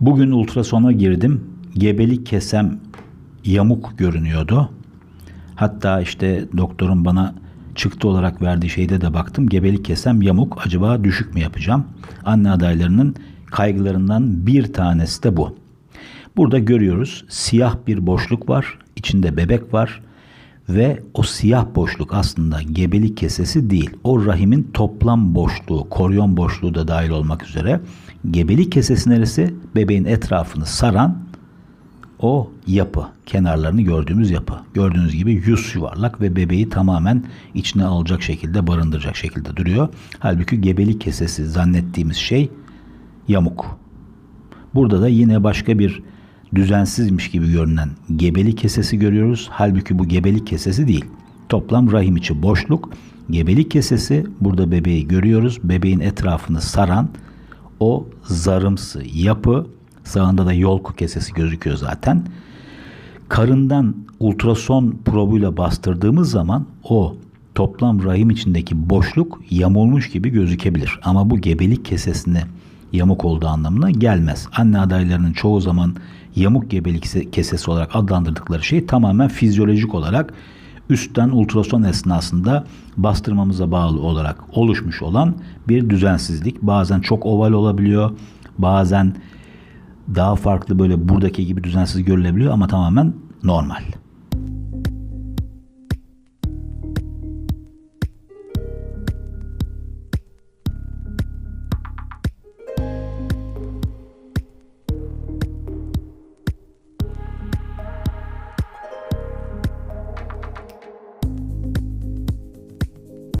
Bugün ultrasona girdim. Gebelik kesem yamuk görünüyordu. Hatta işte doktorun bana çıktı olarak verdiği şeyde de baktım. Gebelik kesem yamuk. Acaba düşük mü yapacağım? Anne adaylarının kaygılarından bir tanesi de bu. Burada görüyoruz siyah bir boşluk var. İçinde bebek var. Ve o siyah boşluk aslında gebelik kesesi değil. O rahimin toplam boşluğu, koryon boşluğu da dahil olmak üzere. Gebelik kesesi neresi? Bebeğin etrafını saran o yapı, kenarlarını gördüğümüz yapı. Gördüğünüz gibi yüz yuvarlak ve bebeği tamamen içine alacak şekilde, barındıracak şekilde duruyor. Halbuki gebelik kesesi zannettiğimiz şey yamuk. Burada da yine başka bir düzensizmiş gibi görünen gebelik kesesi görüyoruz. Halbuki bu gebelik kesesi değil. Toplam rahim içi boşluk. Gebelik kesesi burada bebeği görüyoruz. Bebeğin etrafını saran o zarımsı yapı sağında da yolku kesesi gözüküyor zaten. Karından ultrason probuyla bastırdığımız zaman o toplam rahim içindeki boşluk yamulmuş gibi gözükebilir. Ama bu gebelik kesesini yamuk olduğu anlamına gelmez. Anne adaylarının çoğu zaman yamuk gebelik kesesi olarak adlandırdıkları şey tamamen fizyolojik olarak üstten ultrason esnasında bastırmamıza bağlı olarak oluşmuş olan bir düzensizlik. Bazen çok oval olabiliyor. Bazen daha farklı böyle buradaki gibi düzensiz görülebiliyor ama tamamen normal.